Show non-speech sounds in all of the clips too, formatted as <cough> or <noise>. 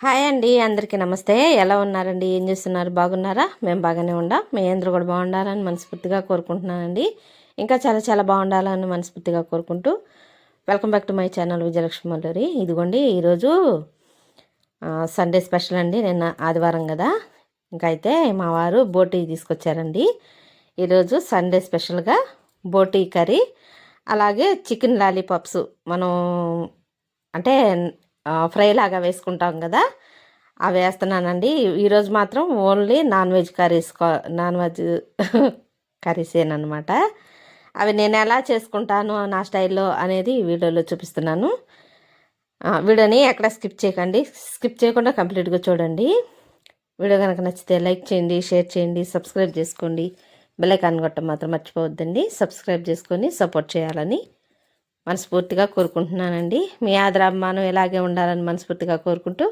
Hi అండి అందరికీ నమస్తే. ఎలా ఉన్నారండి? ఏం చేస్తున్నారు? బాగున్నారా? మేము బాగానే ఉండా. మీ అందరూ కూడా బాగుండాలని మనస్ఫూర్తిగా కోరుకుంటున్నానండి. ఇంకా చాలా చాలా బాగుండాలని మనస్ఫూర్తిగా కోరుకుంటూ welcome back to my channel Vijayalakshmi Malluri. ఇదిగోండి ఈరోజు సండే స్పెషల్ అండి. నిన్న ఆదివారం కదా. ఇంకా అయితే మా వారు బోటీ తీసుకొచ్చారండి. ఈరోజు సండే స్పెషల్గా బోటీ కర్రీ అలాగే చికెన్ లాలీపాప్స్. మనం అంటే ఫ్రై లాగా వేసుకుంటాం కదా అవి వేస్తున్నానండి. ఈరోజు మాత్రం ఓన్లీ నాన్ వెజ్ కర్రీస్ కా- నాన్ వెజ్ <laughs> కర్రీసేనమాట అవి నేను ఎలా చేసుకుంటాను నా స్టైల్లో అనేది వీడియోలో చూపిస్తున్నాను. వీడియోని ఎక్కడ స్కిప్ చేయకండి. స్కిప్ చేయకుండా కంప్లీట్గా చూడండి. వీడియో కనుక నచ్చితే లైక్ చేయండి షేర్ చేయండి సబ్స్క్రైబ్ చేసుకోండి. బెల్లైకాన్ కొట్టం మాత్రం మర్చిపోవద్దండి. సబ్స్క్రైబ్ చేసుకొని సపోర్ట్ చేయాలని మనస్ఫూర్తిగా కోరుకుంటున్నానండి. మీ ఆదరాభిమానం ఇలాగే ఉండాలని మనస్ఫూర్తిగా కోరుకుంటూ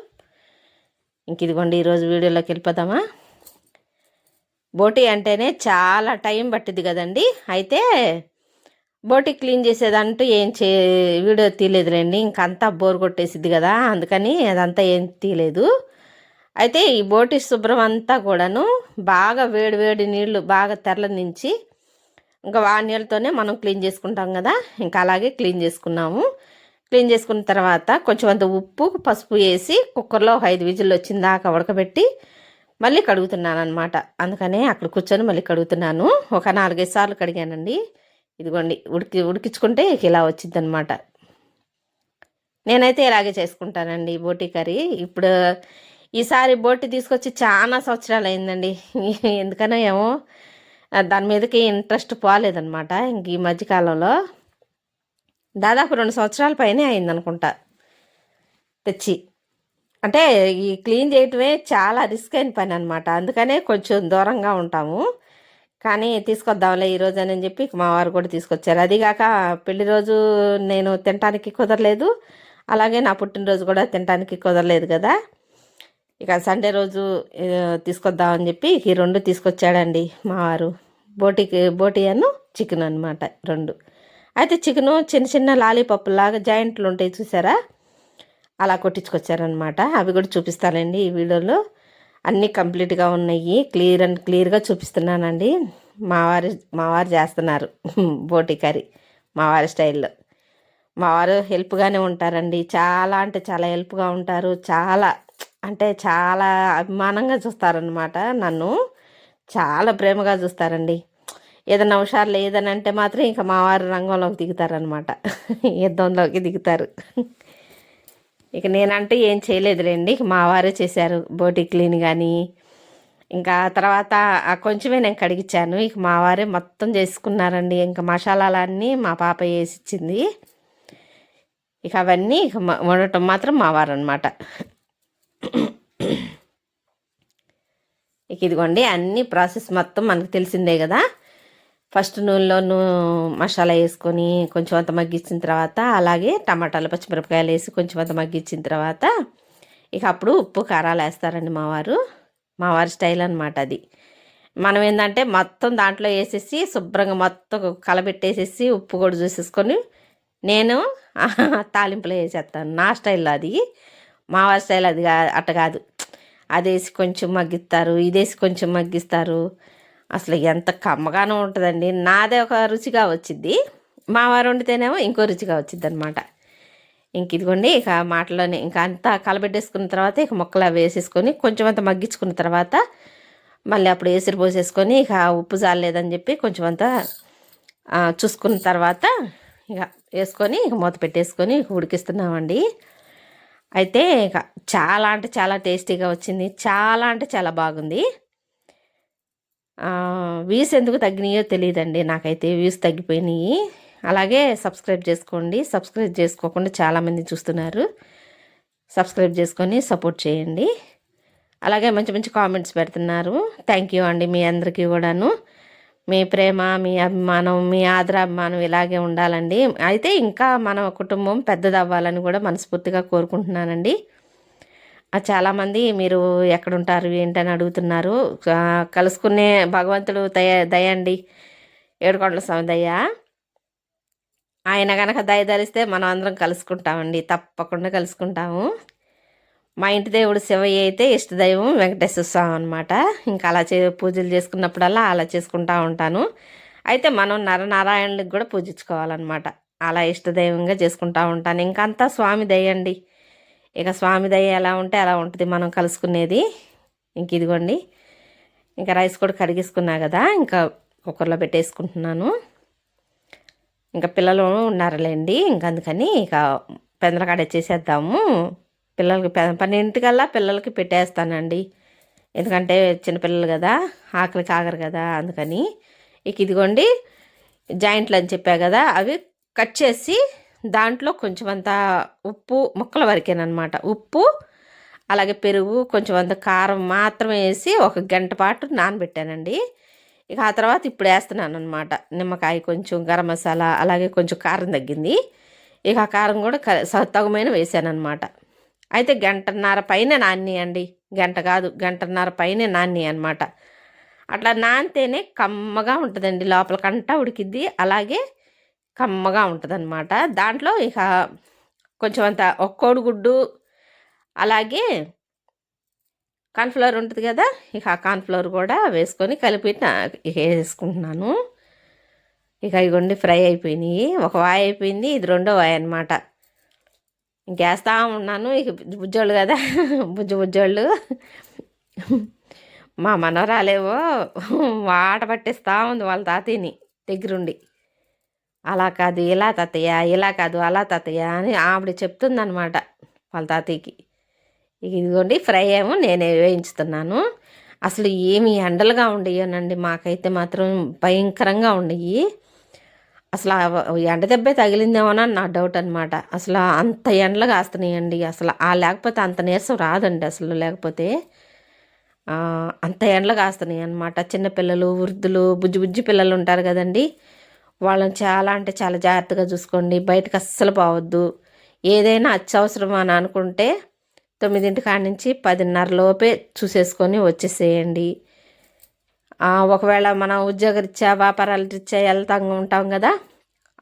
ఇంక ఇదిగోండి ఈరోజు వీడియోలోకి వెళ్ళిపోదామా? బోటీ అంటేనే చాలా టైం పట్టింది కదండి. అయితే బోటీ క్లీన్ చేసేదంటూ ఏం చే వీడియో తీయలేదులేండి. ఇంకంతా బోర్ కొట్టేసిద్ది కదా అందుకని అదంతా ఏం తీయలేదు. అయితే ఈ బోటి శుభ్రం అంతా కూడాను బాగా వేడి వేడి నీళ్ళు బాగా తెరలనించి ఇంకా ఆ మనం క్లీన్ చేసుకుంటాం కదా. ఇంకా అలాగే క్లీన్ చేసుకున్నాము. క్లీన్ చేసుకున్న తర్వాత కొంచెం అంత ఉప్పు పసుపు వేసి కుక్కర్లో ఒక ఐదు విజిల్లు వచ్చిన దాకా ఉడకబెట్టి మళ్ళీ కడుగుతున్నాను అనమాట అందుకనే అక్కడ కూర్చొని మళ్ళీ కడుగుతున్నాను. ఒక నాలుగైదు సార్లు కడిగానండి. ఇదిగోండి ఉడికి ఉడికించుకుంటే ఇలా వచ్చింది అనమాట నేనైతే ఇలాగే చేసుకుంటానండి బోటీ కర్రీ. ఇప్పుడు ఈసారి బోటి తీసుకొచ్చి చాలా సంవత్సరాలు అయిందండి <laughs> ఎందుకనో ఏమో. దాని మీదకి ఇంట్రెస్ట్ పోలేదనమాట ఇంక ఈ మధ్యకాలంలో దాదాపు రెండు సంవత్సరాల పైనే అయిందనుకుంటా తెచ్చి. అంటే ఈ క్లీన్ చేయటమే చాలా రిస్క్ అయిన పని అనమాట అందుకనే కొంచెం దూరంగా ఉంటాము. కానీ తీసుకొద్దాంలే ఈ రోజు అని చెప్పి మా వారు కూడా తీసుకొచ్చారు. అదిగాక పెళ్ళి రోజు నేను తినటానికి కుదరలేదు. అలాగే నా పుట్టినరోజు కూడా తినటానికి కుదరలేదు కదా. ఇక సండే రోజు తీసుకొద్దామని చెప్పి ఈ రెండు తీసుకొచ్చాడండి మా వారు. బోటికి బోటి అను చికెన్ అనమాట రెండు. అయితే చికెను చిన్న చిన్న లాలీపప్పులాగా జాయింట్లు ఉంటాయి చూసారా? అలా కొట్టించుకొచ్చారనమాట అవి కూడా చూపిస్తానండి ఈ వీడియోలో. అన్నీ కంప్లీట్గా ఉన్నాయి. క్లియర్ అండ్ క్లియర్గా చూపిస్తున్నానండి. మా మావారు చేస్తున్నారు <laughs> బోటి కర్రీ మావారి స్టైల్లో. మావారు హెల్ప్గానే ఉంటారండి. చాలా అంటే చాలా హెల్ప్గా ఉంటారు. చాలా అంటే చాలా అభిమానంగా చూస్తారనమాట నన్ను. చాలా ప్రేమగా చూస్తారండి. ఏదైనా హుషారులు ఏదైనా అంటే మాత్రం ఇంకా మావారి రంగంలోకి దిగుతారనమాట యుద్ధంలోకి దిగుతారు. ఇక నేనంటే ఏం చేయలేదులేండి. మావారే చేశారు బోటి క్లీన్ కానీ ఇంకా తర్వాత కొంచెమే నేను కడిగిచ్చాను. ఇక మావారే మొత్తం చేసుకున్నారండి. ఇంకా మసాలాలన్నీ మా పాప వేసి ఇచ్చింది. ఇక అవన్నీ ఇక వండటం మాత్రం మావారు అనమాట ఇక ఇదిగోండి అన్ని ప్రాసెస్ మొత్తం మనకు తెలిసిందే కదా. ఫస్ట్ నూనెలో మసాలా వేసుకొని కొంచెం అంత మగ్గించిన తర్వాత అలాగే టమాటాలు పచ్చిమిరపకాయలు వేసి కొంచెం అంత మగ్గించిన తర్వాత ఇక అప్పుడు ఉప్పు కారాలు వేస్తారండి మావారు మావారి స్టైల్ అనమాట అది. మనం ఏంటంటే మొత్తం దాంట్లో వేసేసి శుభ్రంగా మొత్తం కలబెట్టేసేసి ఉప్పు కూడా చూసేసుకొని నేను <laughs> తాలింపులో వేసేస్తాను. నా స్టైల్లో అది. మా వారి అది కా అట్ట కాదు. అదేసి కొంచెం మగ్గిస్తారు ఇదేసి కొంచెం మగ్గిస్తారు. అసలు ఎంత కమ్మగానో ఉంటుందండి. నాదే ఒక రుచిగా వచ్చింది మా వారు వండితేనేమో ఇంకో రుచిగా వచ్చింది అనమాట ఇంక ఇదిగోండి ఇక మాటలోనే ఇంకా అంతా కలబెట్టేసుకున్న తర్వాత ఇక ముక్కలు అవి వేసేసుకొని కొంచెం అంత మగ్గించుకున్న తర్వాత మళ్ళీ అప్పుడు ఏసిరి పోసేసుకొని ఇక ఉప్పు జాలేదని చెప్పి కొంచెం అంతా చూసుకున్న తర్వాత ఇక వేసుకొని ఇక మూత పెట్టేసుకొని ఇక ఉడికిస్తున్నామండి. అయితే చాలా అంటే చాలా టేస్టీగా వచ్చింది. చాలా అంటే చాలా బాగుంది. వ్యూస్ ఎందుకు తగ్గినాయో తెలియదండి నాకైతే వ్యూస్ తగ్గిపోయినాయి. అలాగే సబ్స్క్రైబ్ చేసుకోండి. సబ్స్క్రైబ్ చేసుకోకుండా చాలామంది చూస్తున్నారు. సబ్స్క్రైబ్ చేసుకొని సపోర్ట్ చేయండి. అలాగే మంచి మంచి కామెంట్స్ పెడుతున్నారు. థ్యాంక్ యూ అండి మీ అందరికీ కూడాను. మీ ప్రేమ మీ అభిమానం మీ ఆదరాభిమానం ఇలాగే ఉండాలండి. అయితే ఇంకా మన కుటుంబం పెద్దది అవ్వాలని కూడా మనస్ఫూర్తిగా కోరుకుంటున్నానండి. చాలామంది మీరు ఎక్కడుంటారు ఏంటని అడుగుతున్నారు. కలుసుకునే భగవంతుడు దయ దయండి ఏడుకొండల స్వామి దయ. ఆయన కనుక దయ ధరిస్తే మనం అందరం కలుసుకుంటామండి. తప్పకుండా కలుసుకుంటాము. మా ఇంటి దేవుడు శివయ్య అయితే ఇష్టదైవం వెంకటేశ్వర స్వామి అనమాట ఇంకా అలా చే పూజలు చేసుకున్నప్పుడల్లా అలా చేసుకుంటా ఉంటాను. అయితే మనం నరనారాయణులకు కూడా పూజించుకోవాలన్నమాట. అలా ఇష్టదైవంగా చేసుకుంటా ఉంటాను. ఇంకంతా స్వామి దయ్యండి అండి. ఇక స్వామి దయ ఎలా ఉంటే అలా ఉంటుంది మనం కలుసుకునేది. ఇంక ఇదిగోండి. ఇంకా రైస్ కూడా కడిగేసుకున్నా కదా ఇంకా కుక్కర్లో పెట్టేసుకుంటున్నాను. ఇంకా పిల్లలు ఉన్నారులేండి ఇంకా అందుకని ఇక పెందలకాడ చేసేద్దాము పిల్లలకి పన్నెండింటికల్లా పిల్లలకి పెట్టేస్తానండి. ఎందుకంటే చిన్నపిల్లలు కదా ఆకలికి ఆగరు కదా అందుకని. ఇక ఇదిగోండి జాయింట్లు అని చెప్పా కదా అవి కట్ చేసి దాంట్లో కొంచెం అంత ఉప్పు ముక్కల వరకేనమాట ఉప్పు అలాగే పెరుగు కొంచెం అంత కారం మాత్రమే వేసి ఒక గంట పాటు నానబెట్టానండి. ఇక ఆ తర్వాత ఇప్పుడు వేస్తున్నాను అనమాట నిమ్మకాయ కొంచెం గరం మసాలా అలాగే కొంచెం కారం తగ్గింది. ఇక ఆ కారం కూడా క- స- తగుమైన వేసాను అనమాట అయితే గంటన్నర పైన నాన్ని అండి. గంట కాదు గంటన్నర పైన నాన్ని అనమాట అట్లా నానితేనే కమ్మగా ఉంటుందండి. లోపలకంటా ఉడికిద్ది అలాగే కమ్మగా ఉంటుందన్నమాట. దాంట్లో ఇక కొంచెం అంత ఒక్కోడు గుడ్డు అలాగే కార్న్ఫ్లవర్ ఉంటుంది కదా ఇక ఆ కార్న్ఫ్లవర్ కూడా వేసుకొని కలిపి ఇక వేసుకుంటున్నాను. ఇక ఇగోండి ఫ్రై అయిపోయినాయి. ఒక వాయి అయిపోయింది ఇది రెండో వాయి అనమాట ఇంకేస్తా ఉన్నాను ఇక బుజ్జోళ్ళు కదా. బుజ్జు బుజ్జోళ్ళు. మా మనవరాలేవో వాట పట్టిస్తూ ఉంది వాళ్ళ తాతయ్యని దగ్గరుండి. అలా కాదు ఇలా తాతయ్య ఇలా కాదు అలా తాతయ్య అని ఆవిడ చెప్తుందనమాట వాళ్ళ తాతయ్యకి. ఇక ఇదిగోండి ఫ్రై ఏమో నేనే వేయించుతున్నాను. అసలు ఏమి ఎండలుగా ఉండేయోనండి మాకైతే మాత్రం భయంకరంగా ఉండయి. అసలు ఎండ దెబ్బే తగిలిందేమోనని నా డౌట్ అనమాట అసలు అంత ఎండలు కాస్తున్నాయండి. అసలు ఆ లేకపోతే అంత నీరసం రాదండి అసలు లేకపోతే. అంత ఎండలు కాస్తున్నాయి అనమాట చిన్నపిల్లలు వృద్ధులు బుజ్జి బుజ్జి పిల్లలు ఉంటారు కదండి. వాళ్ళని చాలా అంటే చాలా జాగ్రత్తగా చూసుకోండి. బయటకు అస్సలు పోవద్దు. ఏదైనా అత్యవసరం అని అనుకుంటే తొమ్మిదింటి కాడ నుంచి పదిన్నర లోపే చూసేసుకొని వచ్చేసేయండి. ఒకవేళ మనం ఉద్యోగరీత్యా వ్యాపారాల రీత్యా వెళ్తా ఉంటాం కదా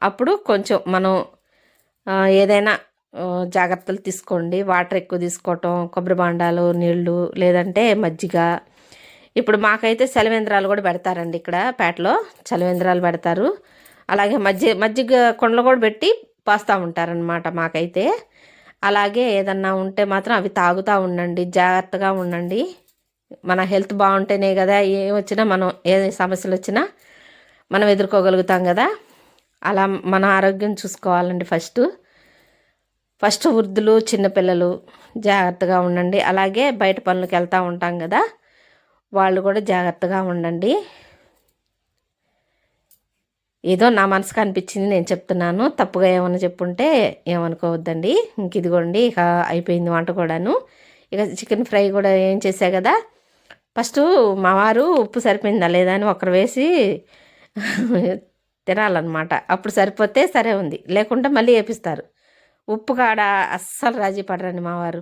అప్పుడు కొంచెం మనం ఏదైనా జాగ్రత్తలు తీసుకోండి. వాటర్ ఎక్కువ తీసుకోవటం కొబ్బరి బాండాలు నీళ్ళు లేదంటే మజ్జిగ. ఇప్పుడు మాకైతే చలివేంద్రాలు కూడా పెడతారండి ఇక్కడ పేటలో. చలివేంద్రాలు పెడతారు. అలాగే మజ్జి మజ్జిగ కొండలు కూడా పెట్టి పోస్తూ ఉంటారనమాట మాకైతే. అలాగే ఏదన్నా ఉంటే మాత్రం అవి తాగుతూ ఉండండి. జాగ్రత్తగా ఉండండి. మన హెల్త్ బాగుంటేనే కదా ఏం వచ్చినా మనం ఏ సమస్యలు వచ్చినా మనం ఎదుర్కోగలుగుతాం కదా. అలా మన ఆరోగ్యం చూసుకోవాలండి ఫస్ట్. ఫస్ట్ వృద్ధులు చిన్నపిల్లలు జాగ్రత్తగా ఉండండి. అలాగే బయట పనులకు వెళ్తూ ఉంటాం కదా వాళ్ళు కూడా జాగ్రత్తగా ఉండండి. ఏదో నా మనసుకు అనిపించింది నేను చెప్తున్నాను. తప్పుగా ఏమైనా చెప్పుంటే ఏమనుకోవద్దండి. ఇంక ఇదిగోండి ఇక అయిపోయింది వంట కూడాను. ఇక చికెన్ ఫ్రై కూడా ఏం చేసా కదా ఫస్ట్ మా వారు ఉప్పు సరిపోయిందా లేదా అని ఒకరు వేసి తినాలన్నమాట. అప్పుడు సరిపోతే సరే ఉంది. లేకుంటే మళ్ళీ వేపిస్తారు. ఉప్పు కాడ అస్సలు రాజీ పడరండి మావారు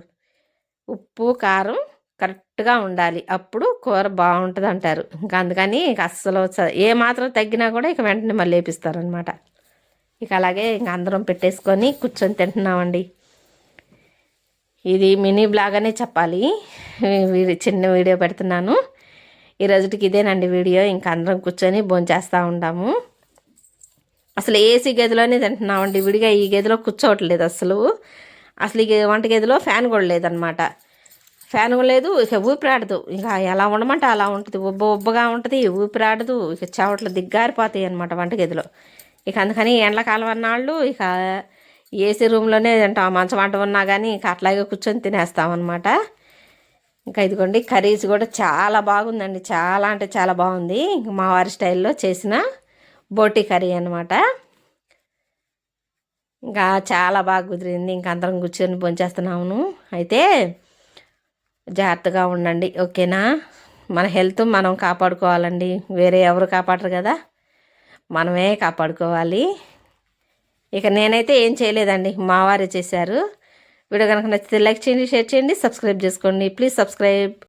ఉప్పు కారం కరెక్ట్గా ఉండాలి. అప్పుడు కూర బాగుంటుంది అంటారు. ఇంకా అందుకని ఇక అస్సలు ఏ మాత్రం తగ్గినా కూడా ఇక వెంటనే మళ్ళీ వేపిస్తారనమాట ఇక అలాగే ఇంక అందరం పెట్టేసుకొని కూర్చొని తింటున్నామండి. ఇది మినీ బ్లాగ్ అనే చెప్పాలి. చిన్న వీడియో పెడుతున్నాను. ఈ రోజుకి ఇదేనండి వీడియో. ఇంకా అందరం కూర్చొని భోంచేస్తూ ఉంటాము. అసలు ఏసీ గదిలోనే తింటున్నామండి. విడిగా ఈ గదిలో కూర్చోవట్లేదు అసలు. అసలు ఈ వంట గదిలో ఫ్యాన్ కూడా లేదనమాట. ఫ్యాన్ కూడా లేదు. ఇక ఊపిరాడదు ఇక ఎలా ఉండమంటే అలా ఉంటుంది. ఉబ్బ ఉబ్బగా ఉంటుంది. ఊపిరాడదు ఇక చెవట్లు దిగ్గారిపోతాయి అనమాట వంట గదిలో. ఇక అందుకని ఎండాకాలం అన్నాళ్ళు ఇక ఏసీ రూమ్లోనే తింటాం మంచం వంట ఉన్నా కానీ ఇంకా అట్లాగే కూర్చొని తినేస్తామన్నమాట. ఇంకా ఇదిగోండి కర్రీస్ కూడా చాలా బాగుందండి. చాలా అంటే చాలా బాగుంది. ఇంక మా వారి స్టైల్లో చేసిన బోటి కర్రీ అనమాట ఇంకా చాలా బాగా కుదిరింది. ఇంకా అందరం కూర్చొని భోంచేస్తున్నాము అయితే జాగ్రత్తగా ఉండండి ఓకేనా? మన హెల్త్ మనం కాపాడుకోవాలండి. వేరే ఎవరు కాపాడరు కదా? మనమే కాపాడుకోవాలి. ఇక నేనైతే ఏం చేయలేదండి. మా వారే చేశారు. వీడియో కనుక నచ్చితే లైక్ చేయండి షేర్ చేయండి సబ్స్క్రైబ్ చేసుకోండి. Please subscribe.